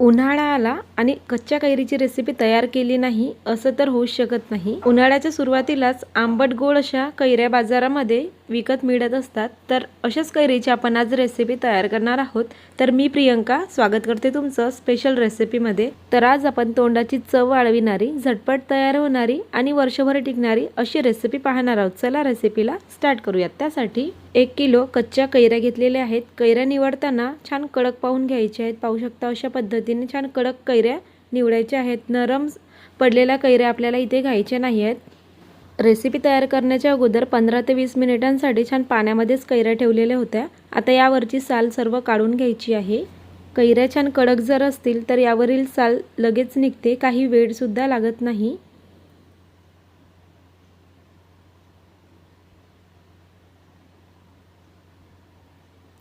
उन्हाळा आला आणि कच्च्या कैरीची रेसिपी तयार केली नाही असं तर होऊ शकत नाही. उन्हाळ्याच्या सुरुवातीलाच आंबट गोड अशा कैऱ्या बाजारामध्ये विकत मिळत असतात. तर अशाच कैरीची आपण आज रेसिपी तयार करणार आहोत. तर मी प्रियंका स्वागत करते तुमचं स्पेशल रेसिपीमध्ये तर आज आपण तोंडाची चव वाढविणारी झटपट तयार होणारी आणि वर्षभर टिकणारी अशी रेसिपी पाहणार आहोत. चला रेसिपीला स्टार्ट करूयात. त्यासाठी एक किलो कच्च्या कैऱ्या घेतलेल्या आहेत. कैऱ्या निवडताना छान कडक पाहून घ्यायच्या आहेत. पाहू शकता अशा पद्धतीने छान कडक कैऱ्या निवडायच्या आहेत. नरम पडलेल्या कैऱ्या आपल्याला इथे घ्यायच्या नाही आहेत. रेसिपी तयार करण्याच्या अगोदर पंधरा ते वीस मिनिटांसाठी छान पाण्यामध्येच कैऱ्या ठेवलेल्या होत्या. आता यावरची साल सर्व काढून घ्यायची आहे. कैऱ्या छान कडक जर असतील तर यावरील साल लगेच निघते. काही वेळसुद्धा लागत नाही.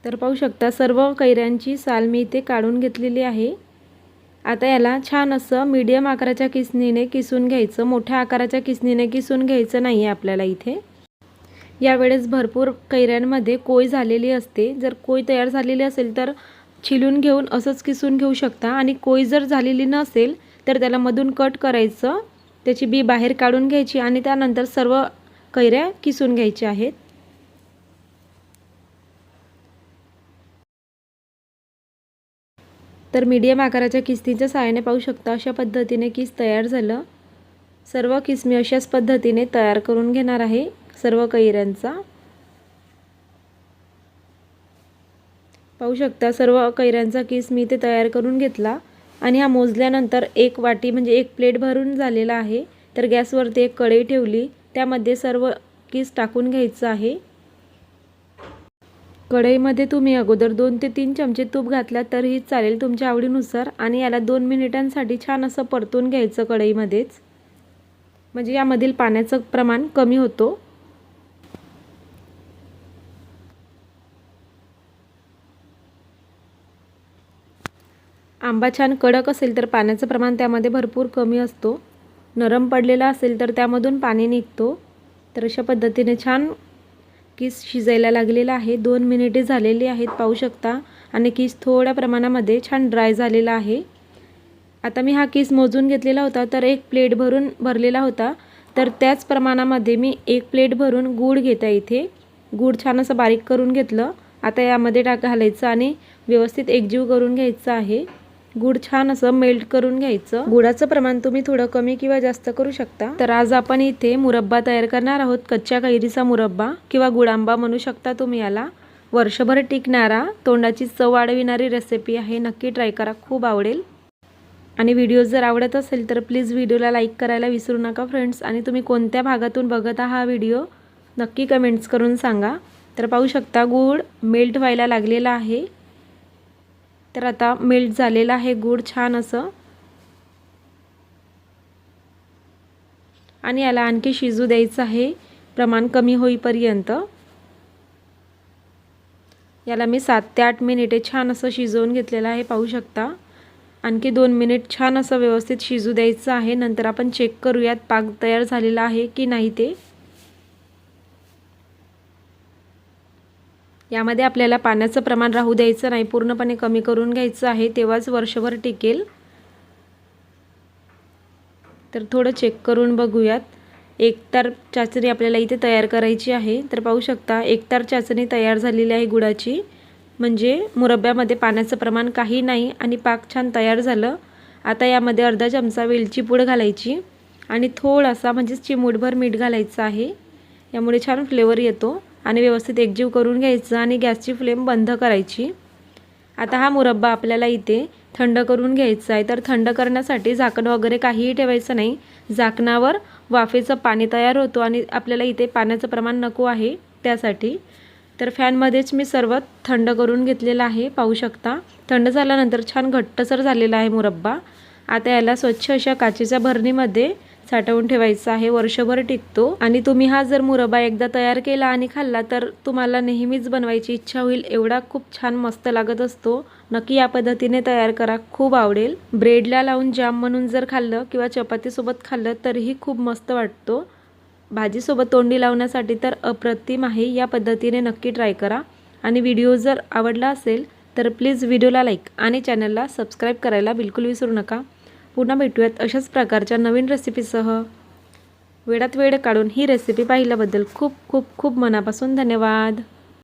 तर पाहू शकता सर्व कैऱ्यांची साल मी इथे काढून घेतलेली आहे. आता याला छान असं मीडियम आकाराच्या किसणीने किसून घ्यायचं मोठ्या आकाराच्या किसणीने किसून घ्यायचं नाही आहे आपल्याला इथे. यावेळेस भरपूर कैऱ्यांमध्ये कोय झालेली असते. जर कोय तयार झालेली असेल तर छिलून घेऊन असंच किसून घेऊ शकता आणि कोय जर झालेली नसेल तर त्याला मधून कट करायचं. त्याची बी बाहेर काढून घ्यायची आणि त्यानंतर सर्व कैऱ्या किसून घ्यायच्या आहेत. तर मीडियम आकाराच्या किस्तीच्या सहाय्याने पाहू शकता अशा पद्धतीने किस तयार झालं. सर्व किस मी अशाच पद्धतीने तयार करून घेणार आहे. सर्व कैऱ्यांचा. पाहू शकता सर्व कैऱ्यांचा किस मी ते तयार करून घेतला. आणि हा मोजल्यानंतर एक वाटी म्हणजे एक प्लेट भरून झालेला आहे. तर गॅसवरती एक कढई ठेवली. त्यामध्ये सर्व किस टाकून घ्यायचं आहे. कढईमध्ये तुम्ही अगोदर दोन ते तीन चमचे तूप घातला तरीही चालेल तुमच्या आवडीनुसार. आणि याला दोन मिनिटांसाठी छान असं परतून घ्यायचं कढईमध्येच. म्हणजे यामधील पाण्याचं प्रमाण कमी होतो. आंबा छान कडक असेल तर पाण्याचं प्रमाण त्यामध्ये भरपूर कमी असतो. नरम पडलेला असेल तर त्यामधून पाणी निघतो. तर अशा पद्धतीने छान किस शिजायला लागलेला आहे. दोन मिनिटे झालेली आहेत पाहू शकता. आणि किस थोड्या प्रमाणामध्ये छान ड्राय झालेला आहे. आता मी हा किस मोजून घेतलेला होता तर एक प्लेट भरून भरलेला होता. तर त्याच प्रमाणामध्ये मी एक प्लेट भरून गूळ घेत आहे इथे. गूळ छान असं बारीक करून घेतलं. आता यामध्ये टाक घालायचं आणि व्यवस्थित एकजीव करून घ्यायचं आहे. गुड छान असं मेल्ट करून घ्यायचं. गुडाचं प्रमाण तुम्ही थोडं कमी किंवा जास्त करू शकता. तर आज आपण इथे मुरब्बा तयार करणार आहोत. कच्च्या कैरीचा मुरब्बा किंवा गुडांबा म्हणू शकता तुम्ही याला. वर्षभर टिकणारा तोंडाची चव वाढविणारी रेसिपी आहे. नक्की ट्राय करा. खूप आवडेल. आणि व्हिडिओ जर आवडत असेल तर प्लीज व्हिडिओला लाईक करायला विसरू नका फ्रेंड्स आणि तुम्ही कोणत्या भागातून बघत आहात हा व्हिडिओ नक्की कमेंट्स करून सांगा. तर पाहू शकता गूळ मेल्ट व्हायला लागलेला आहे. तर आता मेल्ट झालेला आहे गूळ छान असं. आणि याला आणखी शिजू द्यायचं आहे प्रमाण कमी होईपर्यंत. याला मी सात ते आठ मिनिटे छान असं शिजवून घेतलेलं आहे पाहू शकता. आणखी दोन मिनिट छान असं व्यवस्थित शिजू द्यायचं आहे नंतर आपण चेक करूयात पाक तयार झालेला आहे की नाही ते. यामध्ये आपल्याला पाण्याचं प्रमाण राहू द्यायचं नाही पूर्णपणे कमी करून घ्यायचं आहे तेव्हाच वर्षभर टिकेल. तर थोडं चेक करून बघूयात. एकतार चाचणी आपल्याला इथे तयार करायची आहे. तर पाहू शकता एकतार चाचणी तयार झालेली आहे गुळाची. म्हणजे मुरब्ब्यामध्ये पाण्याचं प्रमाण काही नाही आणि पाक छान तयार झालं. आता यामध्ये अर्धा चमचा वेलची पूड घालायची आणि थोडासा म्हणजेच चिमूटभर मीठ घालायचं आहे. यामुळे छान फ्लेवर येतो. आणि व्यवस्थित एकजीव करून घ्यायचं आणि गॅसची फ्लेम बंद करायची. आता हा मुरब्बा आपल्याला इथे थंड करून घ्यायचा आहे. तर थंड करण्यासाठी झाकण वगैरे काहीही ठेवायचं नाही. झाकणावर वाफेचं पाणी तयार होतो आणि आपल्याला इथे पाण्याचं प्रमाण नको आहे त्यासाठी. तर फॅनमध्येच मी सर्व थंड करून घेतलेलं आहे. पाहू शकता. थंड झाल्यानंतर छान घट्टसर झालेला आहे मुरब्बा. आता याला स्वच्छ अशा काचेच्या भरणीमध्ये साठवून ठेवायचा आहे. वर्षभर टिकतो. आणि तुम्ही हा जर मुरबा एकदा तयार केला आणि खाल्ला तर तुम्हाला नेहमीच बनवायची इच्छा होईल. एवढा खूप छान मस्त लागत असतो. नक्की या पद्धतीने तयार करा. खूप आवडेल. ब्रेडला लावून जाम म्हणून जर खाल्लं किंवा चपातीसोबत खाल्लं तरीही खूप मस्त वाटतो. भाजीसोबत तोंडी लावण्यासाठी तर अप्रतिम आहे. या पद्धतीने नक्की ट्राय करा. आणि व्हिडिओ जर आवडला असेल तर प्लीज व्हिडिओला लाईक आणि चॅनलला सबस्क्राईब करायला बिलकुल विसरू नका. पुन्हा भेटूयात अशाच प्रकारच्या नवीन रेसिपीसह वेळात वेळ काढून ही रेसिपी पाहिल्याबद्दल खूप खूप खूप मनापासून धन्यवाद.